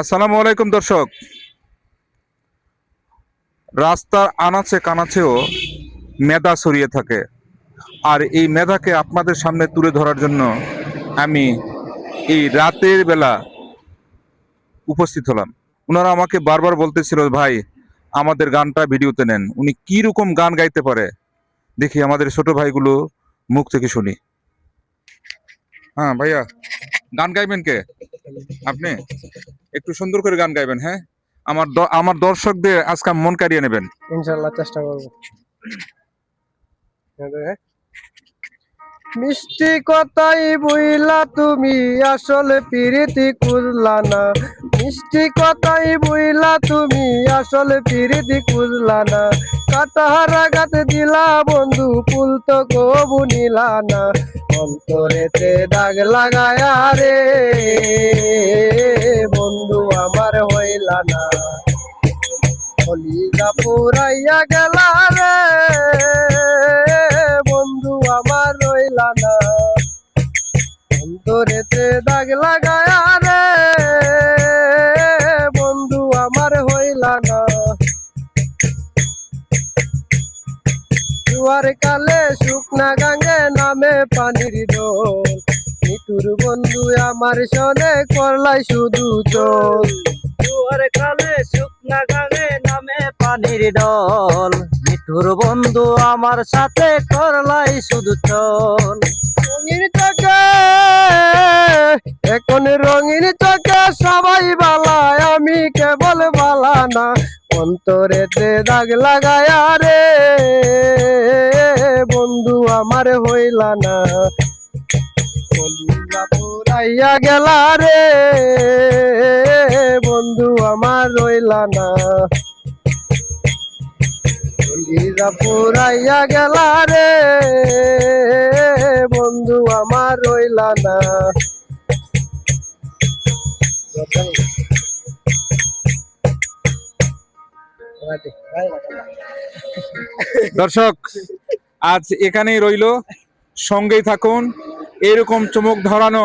আসসালামু আলাইকুম, দর্শক। রাস্তার আনাচে কানাচেও মেধা ছড়িয়ে থাকে। আর এই মেধাকে আপনাদের সামনে তুলে ধরার জন্য আমি এই রাতের বেলা উপস্থিত হলাম। ওনারা আমাকে বারবার বলতেছিল, ভাই, আমাদের গানটা ভিডিওতে নেন। উনি কি রকম গান গাইতে পারে? দেখি আমাদের ছোট ভাইগুলো মুখ থেকে শুনি। হ্যাঁ ভাইয়া, গান গাইবেন কে? আপনি? একটু সুন্দর করে গান গাইবেন হ্যাঁ? আমার আমার দর্শকদের আজকে মন কাড়িয়ে নেবেন। ইনশাল্লাহ চেষ্টা করব। মিষ্টি কথাই বইলা তুমি, আসলে পিরিতি কুরলা না। মিষ্টি কথাই বইলা তুমি, আসলে পিরিতি কুরলা না। কাটাহার আঘাত দিলা বন্ধু, ফুল তো কবু নিলা না। অন্তরেতে দাগ লাগায়া রে। কলিজা পুরাইয়া গেলা রে। বন্ধু আমার রইলা না। অন্তরেতে দাগ লাগায়া রে। বন্ধু আমার হইলা না। জুয়ার কালে শুকনা গাঙ্গে নামে পানির দোল মিটুর বন্ধু আমার সনে করলাই শুধু চল। জুয়ার কালে শুকনা গাঙে নামে পানির ডল মিঠুর বন্ধু আমার সাথে করলাই শুধু চল। রঙিন চোখে, এখন রঙিন চোখে সবাই বালায়, আমি কেবল বালা না অন্তরেতে দাগ লাগায়া রে বন্ধু আমার হইলা না। পুরাইয়া গেলা রে, বন্ধু আমার রইলা না। কলিজা পুরাইয়া গেলা রে। বন্ধু আমার রইলা না। দর্শক, আজ এখানেই রইল। সঙ্গেই থাকুন। এরকম চমক ধরানো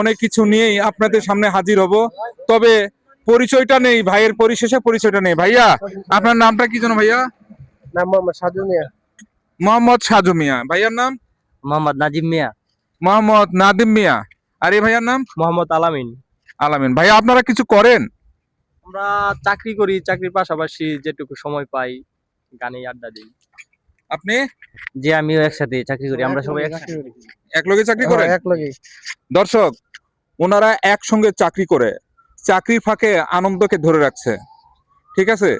অনেক কিছু নিয়েই আপনাদের সামনে হাজির হব। তবে পরিচয়টা নেই, ভাইয়ের পরিশেষে পরিচয়টা নেই। ভাইয়া, আপনার নামটা কি জানো ভাইয়া? নাম মোহাম্মদ সাজু মিয়া। মোহাম্মদ সাজু মিয়া। ভাইয়ার নাম? মোহাম্মদ নাজিম মিয়া। মোহাম্মদ নাদিম মিয়া। আর এই ভাইয়ার নাম? মোহাম্মদ আলামিন। আলামিন। ভাইয়া আপনারা কিছু করেন? আমরা চাকরি করি চাকরির পাশাপাশি যেটুকু সময় পাই গানে আড্ডা দিই। আপনি? যে আমিও একসাথে চাকরি করি আমরা সবাই একসাথে। একলগে চাকরি করেন? এক লগেই দর্শক ওনারা একসঙ্গে চাকরি করে চাকরির ফাঁকে আনন্দকে ধরে রাখছে। ঠিক আছে?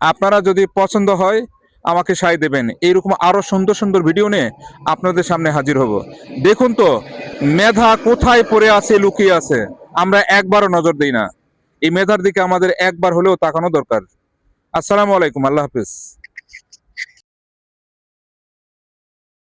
আপনারা যদি পছন্দ হয় আমাকে সাই দেবেন। এইরকম আরও সুন্দর সুন্দর ভিডিও নিয়ে আপনাদের সামনে হাজির হব। দেখুন তো, মেধা কোথায় পড়ে আছে, লুকিয়ে আছে? আমরা একবারও নজর দিই না। এই মেধার দিকে আমাদের একবার হলেও তাকানো দরকার। আসসালামু আলাইকুম, আল্লাহ হাফিজ।